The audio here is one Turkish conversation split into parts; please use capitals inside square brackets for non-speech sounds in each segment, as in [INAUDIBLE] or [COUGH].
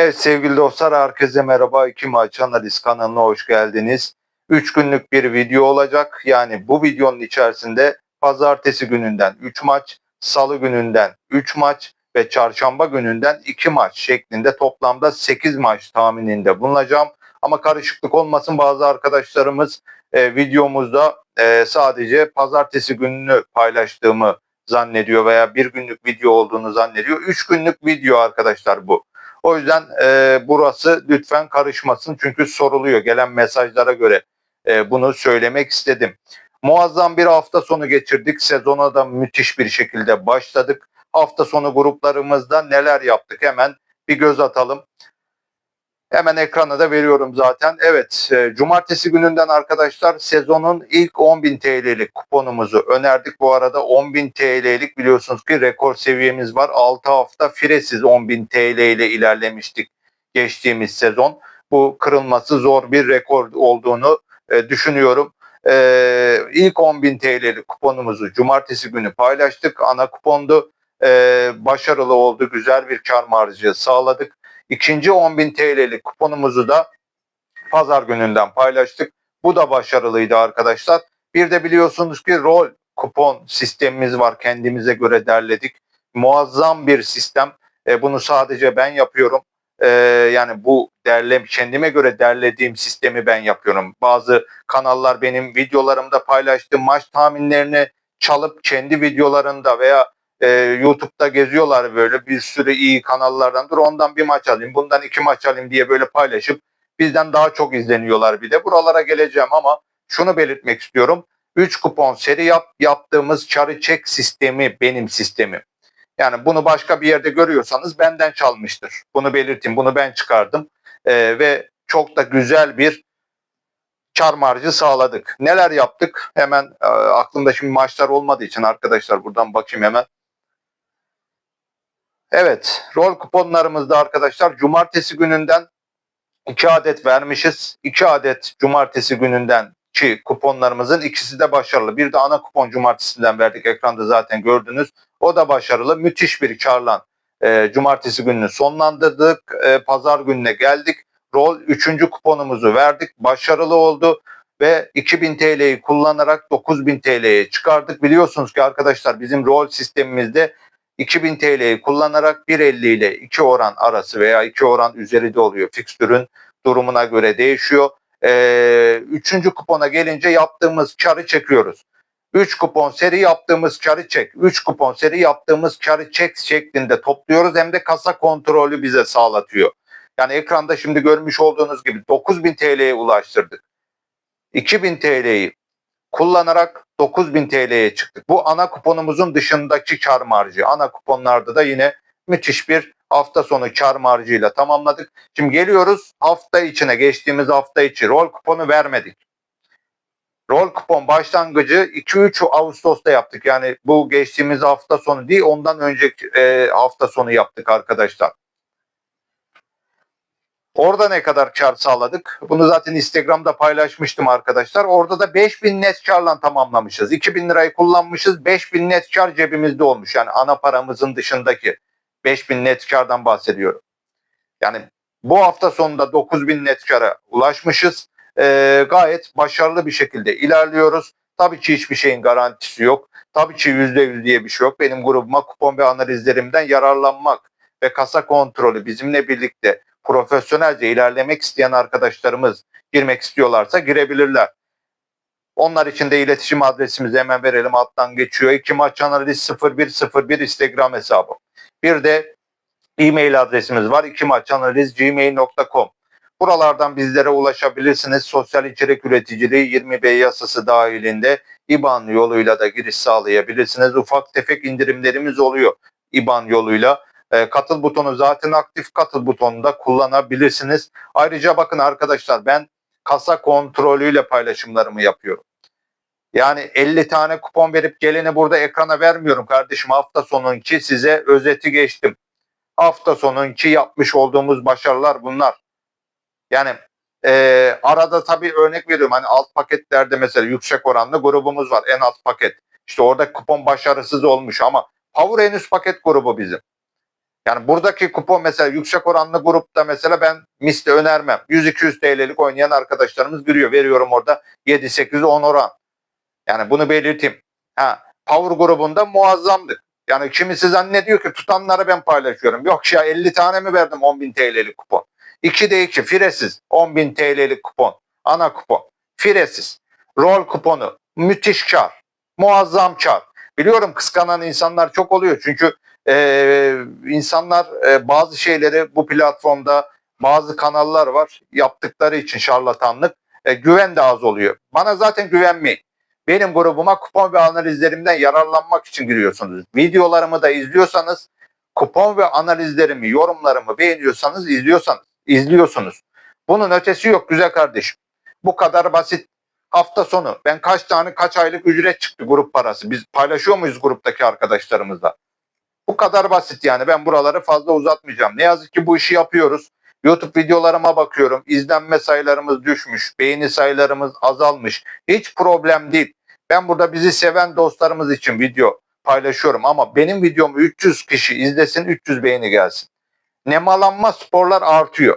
Evet sevgili dostlar herkese merhaba. İki maç analiz kanalına hoş geldiniz. 3 günlük bir video olacak. Yani bu videonun içerisinde pazartesi gününden 3 maç, salı gününden 3 maç ve çarşamba gününden 2 maç şeklinde toplamda 8 maç tahmininde bulunacağım. Ama karışıklık olmasın bazı arkadaşlarımız e, videomuzda e, sadece pazartesi gününü paylaştığımı zannediyor veya bir günlük video olduğunu zannediyor. 3 günlük video arkadaşlar bu. O yüzden e, burası lütfen karışmasın çünkü soruluyor gelen mesajlara göre e, bunu söylemek istedim. Muazzam bir hafta sonu geçirdik. Sezona da müthiş bir şekilde başladık. Hafta sonu gruplarımızda neler yaptık hemen bir göz atalım. Hemen ekrana da veriyorum zaten. Evet, e, cumartesi gününden arkadaşlar sezonun ilk 10.000 TL'lik kuponumuzu önerdik. Bu arada 10.000 TL'lik biliyorsunuz ki rekor seviyemiz var. 6 hafta firesiz 10.000 TL ile ilerlemiştik geçtiğimiz sezon. Bu kırılması zor bir rekor olduğunu e, düşünüyorum. E, ilk 10.000 TL'lik kuponumuzu cumartesi günü paylaştık. Ana kupondu. E, başarılı oldu. Güzel bir kar marjı sağladık. İkinci 10.000 TL'lik kuponumuzu da pazar gününden paylaştık. Bu da başarılıydı arkadaşlar. Bir de biliyorsunuz ki rol kupon sistemimiz var. Kendimize göre derledik. Muazzam bir sistem. E, bunu sadece ben yapıyorum. E, yani bu derle kendime göre derlediğim sistemi ben yapıyorum. Bazı kanallar benim videolarımda paylaştığım maç tahminlerini çalıp kendi videolarında veya e, YouTube'da geziyorlar böyle bir sürü iyi kanallardan. Dur ondan bir maç alayım, bundan iki maç alayım diye böyle paylaşıp bizden daha çok izleniyorlar bir de. Buralara geleceğim ama şunu belirtmek istiyorum. 3 kupon seri yap, yaptığımız çarı çek sistemi benim sistemim. Yani bunu başka bir yerde görüyorsanız benden çalmıştır. Bunu belirteyim. Bunu ben çıkardım. Ee, ve çok da güzel bir kar marjı sağladık. Neler yaptık? Hemen e, aklımda şimdi maçlar olmadığı için arkadaşlar buradan bakayım hemen. Evet, rol kuponlarımızda arkadaşlar cumartesi gününden 2 adet vermişiz. 2 adet cumartesi gününden ki kuponlarımızın ikisi de başarılı. Bir de ana kupon cumartesinden verdik. Ekranda zaten gördünüz. O da başarılı. Müthiş bir karlan e, cumartesi gününü sonlandırdık. E, pazar gününe geldik. Rol 3. kuponumuzu verdik. Başarılı oldu ve 2000 TL'yi kullanarak 9000 TL'ye çıkardık. Biliyorsunuz ki arkadaşlar bizim rol sistemimizde 2000 TL'yi kullanarak 1.50 ile 2 oran arası veya 2 oran üzeri de oluyor. Fikstürün durumuna göre değişiyor. Ee, üçüncü kupona gelince yaptığımız karı çekiyoruz. 3 kupon seri yaptığımız karı çek, 3 kupon seri yaptığımız karı çek şeklinde topluyoruz. Hem de kasa kontrolü bize sağlatıyor. Yani ekranda şimdi görmüş olduğunuz gibi 9000 TL'ye ulaştırdık. 2000 TL'yi kullanarak 9000 TL'ye çıktık. Bu ana kuponumuzun dışındaki kar marjı. Ana kuponlarda da yine müthiş bir hafta sonu kar marjıyla tamamladık. Şimdi geliyoruz hafta içine geçtiğimiz hafta içi rol kuponu vermedik. Rol kupon başlangıcı 2-3 Ağustos'ta yaptık. Yani bu geçtiğimiz hafta sonu değil ondan önceki e, hafta sonu yaptık arkadaşlar. Orada ne kadar kar sağladık? Bunu zaten Instagram'da paylaşmıştım arkadaşlar. Orada da 5000 net karla tamamlamışız. 2000 lirayı kullanmışız. 5000 net kar cebimizde olmuş. Yani ana paramızın dışındaki 5000 net kardan bahsediyorum. Yani bu hafta sonunda 9000 net kara ulaşmışız. Ee, gayet başarılı bir şekilde ilerliyoruz. Tabii ki hiçbir şeyin garantisi yok. Tabii ki %100 diye bir şey yok. Benim grubuma kupon ve analizlerimden yararlanmak ve kasa kontrolü bizimle birlikte profesyonelce ilerlemek isteyen arkadaşlarımız girmek istiyorlarsa girebilirler. Onlar için de iletişim adresimizi hemen verelim. Alttan geçiyor. İki maç analiz 0101 Instagram hesabı. Bir de e-mail adresimiz var. İki maç analiz gmail.com. Buralardan bizlere ulaşabilirsiniz. Sosyal içerik üreticiliği 20B yasası dahilinde IBAN yoluyla da giriş sağlayabilirsiniz. Ufak tefek indirimlerimiz oluyor IBAN yoluyla. E, katıl butonu zaten aktif katıl butonunu da kullanabilirsiniz. Ayrıca bakın arkadaşlar ben kasa kontrolüyle paylaşımlarımı yapıyorum. Yani 50 tane kupon verip geleni burada ekrana vermiyorum kardeşim. Hafta sonunki size özeti geçtim. Hafta sonunki yapmış olduğumuz başarılar bunlar. Yani e, arada tabii örnek veriyorum. Hani alt paketlerde mesela yüksek oranlı grubumuz var. En alt paket. İşte orada kupon başarısız olmuş ama Power henüz paket grubu bizim. Yani buradaki kupon mesela yüksek oranlı grupta mesela ben misli önermem. 100-200 TL'lik oynayan arkadaşlarımız giriyor. Veriyorum orada 7-8-10 oran. Yani bunu belirteyim. Ha, Power grubunda muazzamdı. Yani kimisi zannediyor ki tutanları ben paylaşıyorum. Yok ya 50 tane mi verdim 10.000 TL'lik kupon? 2'de 2 firesiz 10.000 TL'lik kupon. Ana kupon. Firesiz. Rol kuponu. Müthiş kar. Muazzam kar. Biliyorum kıskanan insanlar çok oluyor. Çünkü e, insanlar e, bazı şeyleri bu platformda bazı kanallar var. Yaptıkları için şarlatanlık. E, güven de az oluyor. Bana zaten güvenmeyin. Benim grubuma kupon ve analizlerimden yararlanmak için giriyorsunuz. Videolarımı da izliyorsanız kupon ve analizlerimi, yorumlarımı beğeniyorsanız izliyorsanız, izliyorsunuz. Bunun ötesi yok güzel kardeşim. Bu kadar basit. Hafta sonu ben kaç tane kaç aylık ücret çıktı grup parası. Biz paylaşıyor muyuz gruptaki arkadaşlarımızla? Bu kadar basit yani ben buraları fazla uzatmayacağım. Ne yazık ki bu işi yapıyoruz. YouTube videolarıma bakıyorum. İzlenme sayılarımız düşmüş. Beğeni sayılarımız azalmış. Hiç problem değil. Ben burada bizi seven dostlarımız için video paylaşıyorum ama benim videomu 300 kişi izlesin 300 beğeni gelsin. Nemalanma sporlar artıyor.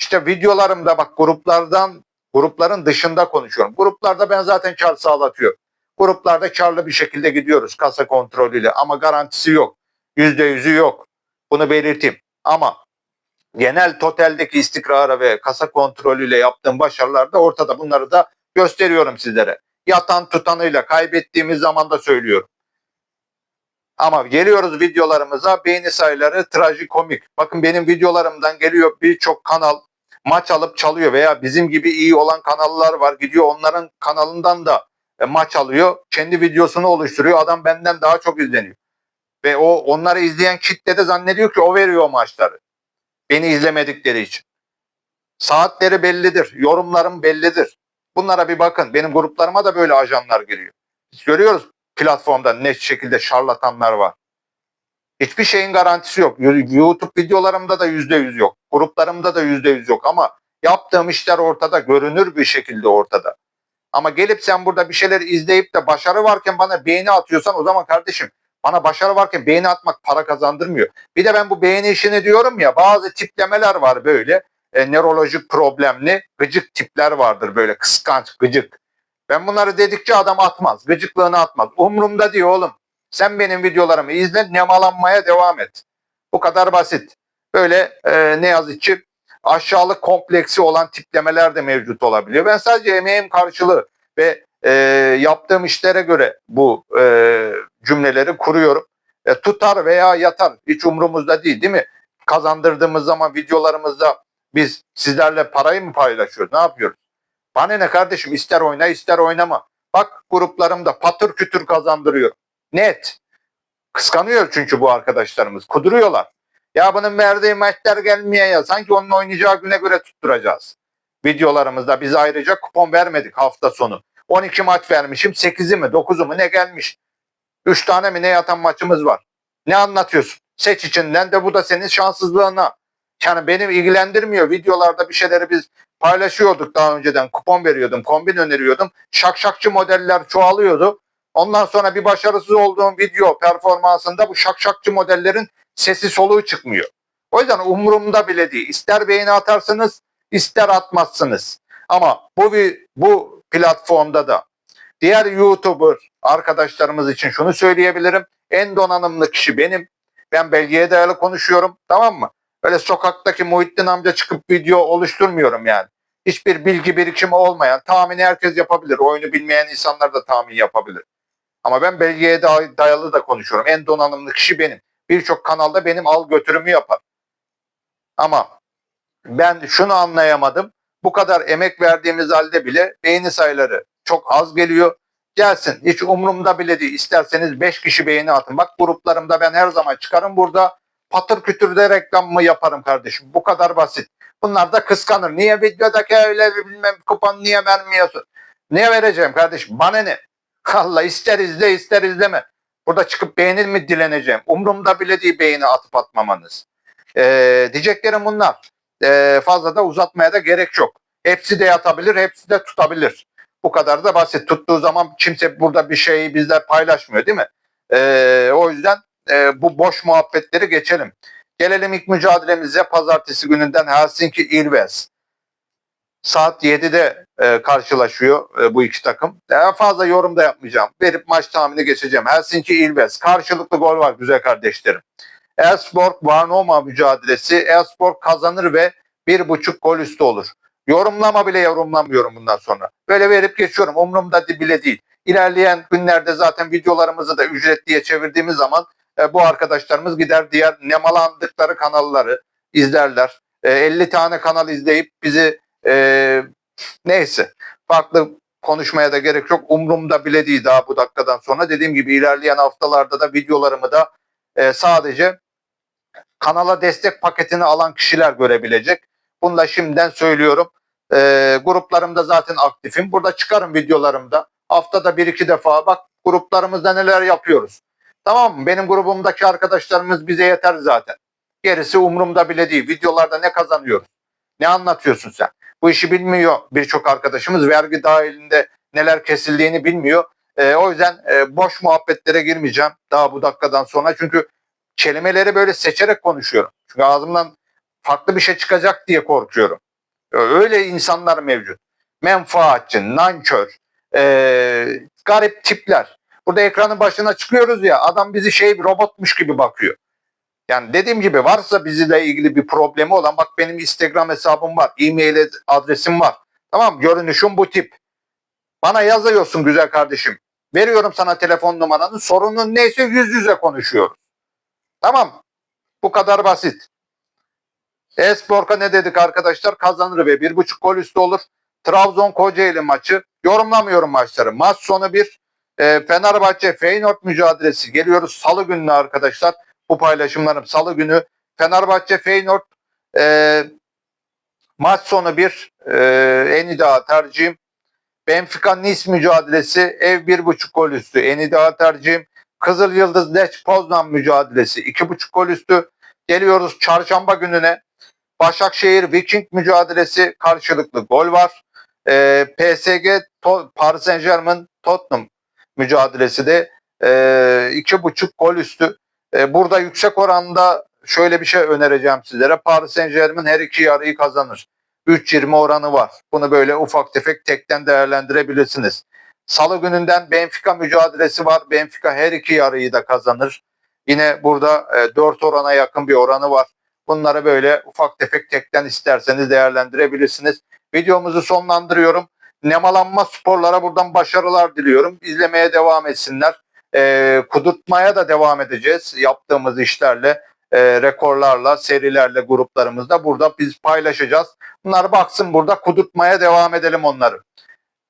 İşte videolarımda bak gruplardan grupların dışında konuşuyorum. Gruplarda ben zaten kar sağlatıyor. Gruplarda karlı bir şekilde gidiyoruz kasa kontrolüyle ama garantisi yok. Yüzde yüzü yok. Bunu belirteyim. Ama genel toteldeki istikrara ve kasa kontrolüyle yaptığım başarılar da ortada. Bunları da gösteriyorum sizlere. Yatan tutanıyla kaybettiğimiz zaman da söylüyorum. Ama geliyoruz videolarımıza beğeni sayıları trajikomik. Bakın benim videolarımdan geliyor birçok kanal maç alıp çalıyor veya bizim gibi iyi olan kanallar var gidiyor onların kanalından da e, maç alıyor. Kendi videosunu oluşturuyor. Adam benden daha çok izleniyor. Ve o onları izleyen kitle de zannediyor ki o veriyor o maçları. Beni izlemedikleri için. Saatleri bellidir. Yorumlarım bellidir. Bunlara bir bakın. Benim gruplarıma da böyle ajanlar giriyor. Biz görüyoruz platformda ne şekilde şarlatanlar var. Hiçbir şeyin garantisi yok. YouTube videolarımda da yüzde yüz yok. Gruplarımda da yüzde yüz yok ama yaptığım işler ortada, görünür bir şekilde ortada. Ama gelip sen burada bir şeyler izleyip de başarı varken bana beğeni atıyorsan o zaman kardeşim bana başarı varken beğeni atmak para kazandırmıyor. Bir de ben bu beğeni işini diyorum ya bazı tiplemeler var böyle. E, nörolojik problemli gıcık tipler vardır böyle kıskanç gıcık. Ben bunları dedikçe adam atmaz. Gıcıklığını atmaz. Umrumda diyor oğlum. Sen benim videolarımı izle nemalanmaya devam et. Bu kadar basit. Böyle e, ne yazık ki aşağılık kompleksi olan tiplemeler de mevcut olabiliyor. Ben sadece emeğim karşılığı ve e, yaptığım işlere göre bu e, cümleleri kuruyorum. E, tutar veya yatar hiç umurumuzda değil değil mi? Kazandırdığımız zaman videolarımızda biz sizlerle parayı mı paylaşıyoruz? Ne yapıyoruz? Bana ne kardeşim ister oyna ister oynama. Bak gruplarımda patır kütür kazandırıyor. Net. Kıskanıyor çünkü bu arkadaşlarımız. Kuduruyorlar. Ya bunun verdiği maçlar gelmiyor ya. Sanki onun oynayacağı güne göre tutturacağız. Videolarımızda biz ayrıca kupon vermedik hafta sonu. 12 maç vermişim. 8'i mi 9'u mu ne gelmiş. 3 tane mi ne yatan maçımız var. Ne anlatıyorsun? Seç içinden de bu da senin şanssızlığına. Yani benim ilgilendirmiyor. Videolarda bir şeyleri biz paylaşıyorduk daha önceden. Kupon veriyordum, kombin öneriyordum. Şakşakçı modeller çoğalıyordu. Ondan sonra bir başarısız olduğum video performansında bu şakşakçı modellerin sesi soluğu çıkmıyor. O yüzden umurumda bile değil. İster beğeni atarsınız, ister atmazsınız. Ama bu bu platformda da diğer YouTuber arkadaşlarımız için şunu söyleyebilirim. En donanımlı kişi benim. Ben belgeye dayalı konuşuyorum. Tamam mı? Öyle sokaktaki Muhittin amca çıkıp video oluşturmuyorum yani. Hiçbir bilgi birikimi olmayan, tahmini herkes yapabilir. Oyunu bilmeyen insanlar da tahmin yapabilir. Ama ben belgeye dayalı da konuşuyorum. En donanımlı kişi benim. Birçok kanalda benim al götürümü yapar. Ama ben şunu anlayamadım. Bu kadar emek verdiğimiz halde bile beğeni sayıları çok az geliyor. Gelsin hiç umurumda bile değil. İsterseniz 5 kişi beğeni atın. Bak gruplarımda ben her zaman çıkarım burada patır kütür de reklamımı yaparım kardeşim. Bu kadar basit. Bunlar da kıskanır. Niye videodaki öyle bilmem kupon niye vermiyorsun? Niye vereceğim kardeşim? Bana ne? [LAUGHS] Allah ister izle ister izleme. Burada çıkıp beğenir mi dileneceğim. Umurumda bile değil beğeni atıp atmamanız. Ee, diyeceklerim bunlar. Ee, fazla da uzatmaya da gerek yok. Hepsi de yatabilir, hepsi de tutabilir. Bu kadar da basit. Tuttuğu zaman kimse burada bir şeyi bizle paylaşmıyor değil mi? Ee, o yüzden e, bu boş muhabbetleri geçelim. Gelelim ilk mücadelemize pazartesi gününden Helsinki Ilves. Saat 7'de e, karşılaşıyor e, bu iki takım. Daha fazla yorum da yapmayacağım. Verip maç tahmini geçeceğim. Helsinki Ilves. Karşılıklı gol var güzel kardeşlerim. Elfsborg Varnoma mücadelesi. Elfsborg kazanır ve bir buçuk gol üstü olur. Yorumlama bile yorumlamıyorum bundan sonra. Böyle verip geçiyorum. Umurumda bile değil. İlerleyen günlerde zaten videolarımızı da ücretliye çevirdiğimiz zaman e, bu arkadaşlarımız gider diğer nemalandıkları kanalları izlerler. E, 50 tane kanal izleyip bizi e, neyse farklı konuşmaya da gerek yok. Umrumda bile değil daha bu dakikadan sonra. Dediğim gibi ilerleyen haftalarda da videolarımı da e, sadece kanala destek paketini alan kişiler görebilecek. Bunu da şimdiden söylüyorum. E, gruplarımda zaten aktifim. Burada çıkarım videolarımda. Haftada bir iki defa bak gruplarımızda neler yapıyoruz. Tamam mı? Benim grubumdaki arkadaşlarımız bize yeter zaten. Gerisi umurumda bile değil. Videolarda ne kazanıyoruz? Ne anlatıyorsun sen? Bu işi bilmiyor birçok arkadaşımız. Vergi dahilinde neler kesildiğini bilmiyor. E, o yüzden e, boş muhabbetlere girmeyeceğim daha bu dakikadan sonra. Çünkü kelimeleri böyle seçerek konuşuyorum. Çünkü ağzımdan farklı bir şey çıkacak diye korkuyorum. Öyle insanlar mevcut. Menfaatçi, nankör, e, garip tipler. Burada ekranın başına çıkıyoruz ya adam bizi şey robotmuş gibi bakıyor. Yani dediğim gibi varsa bizle ilgili bir problemi olan bak benim Instagram hesabım var, e-mail adresim var. Tamam görünüşüm bu tip. Bana yazıyorsun güzel kardeşim. Veriyorum sana telefon numaranı. Sorunun neyse yüz yüze konuşuyoruz. Tamam. Bu kadar basit. Espor'a ne dedik arkadaşlar? Kazanır ve bir buçuk gol üstü olur. Trabzon Kocaeli maçı. Yorumlamıyorum maçları. Maç sonu bir. E, Fenerbahçe Feyenoord mücadelesi. Geliyoruz salı gününe arkadaşlar. Bu paylaşımlarım salı günü. Fenerbahçe Feyenoord e, maç sonu bir. E, en iddia tercihim. Benfica Nice mücadelesi ev bir buçuk gol üstü. En iddia tercihim. Kızıl Yıldız Leç Poznan mücadelesi iki buçuk gol üstü. Geliyoruz çarşamba gününe. Başakşehir Viking mücadelesi karşılıklı gol var. E, PSG to, Paris Saint Germain Tottenham mücadelesi de e, iki buçuk gol üstü. E, burada yüksek oranda şöyle bir şey önereceğim sizlere. Paris Saint Germain her iki yarıyı kazanır. 3.20 oranı var. Bunu böyle ufak tefek tekten değerlendirebilirsiniz. Salı gününden Benfica mücadelesi var. Benfica her iki yarıyı da kazanır. Yine burada e, 4 orana yakın bir oranı var. Bunları böyle ufak tefek tekten isterseniz değerlendirebilirsiniz. Videomuzu sonlandırıyorum. Nemalanma sporlara buradan başarılar diliyorum. İzlemeye devam etsinler. E, kudurtmaya da devam edeceğiz yaptığımız işlerle, e, rekorlarla, serilerle gruplarımızda burada biz paylaşacağız. Bunlar baksın burada kudurtmaya devam edelim onları.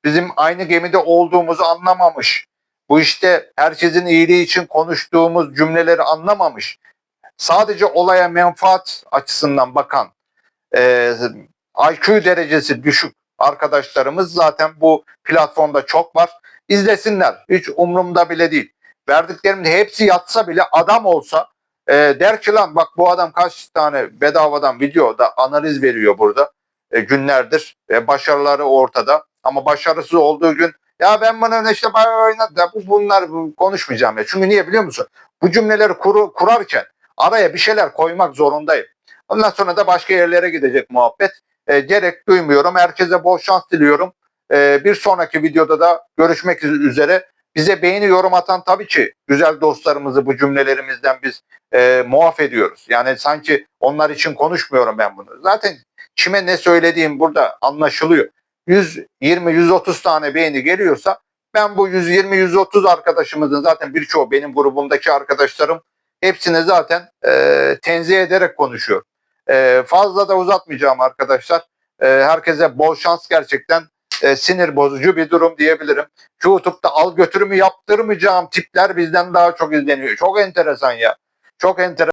Bizim aynı gemide olduğumuzu anlamamış. Bu işte herkesin iyiliği için konuştuğumuz cümleleri anlamamış. Sadece olaya menfaat açısından bakan e, IQ derecesi düşük arkadaşlarımız zaten bu platformda çok var. İzlesinler. Hiç umurumda bile değil. Verdiklerimin hepsi yatsa bile adam olsa e, der ki lan bak bu adam kaç tane bedavadan videoda analiz veriyor burada e, günlerdir. E, başarıları ortada. Ama başarısız olduğu gün ya ben bunu işte oynadım. Bu, bunlar bu, konuşmayacağım ya. Çünkü niye biliyor musun? Bu cümleleri kuru, kurarken araya bir şeyler koymak zorundayım. Ondan sonra da başka yerlere gidecek muhabbet. E, gerek duymuyorum. Herkese bol şans diliyorum. E, bir sonraki videoda da görüşmek üzere. Bize beğeni yorum atan tabii ki güzel dostlarımızı bu cümlelerimizden biz e, muaf ediyoruz. Yani sanki onlar için konuşmuyorum ben bunu. Zaten kime ne söylediğim burada anlaşılıyor. 120-130 tane beğeni geliyorsa ben bu 120-130 arkadaşımızın zaten birçoğu benim grubumdaki arkadaşlarım hepsine zaten e, tenzih ederek konuşuyor. E, fazla da uzatmayacağım arkadaşlar. E, herkese bol şans gerçekten e, sinir bozucu bir durum diyebilirim. YouTube'da al götürümü yaptırmayacağım tipler bizden daha çok izleniyor. Çok enteresan ya. Çok enteresan.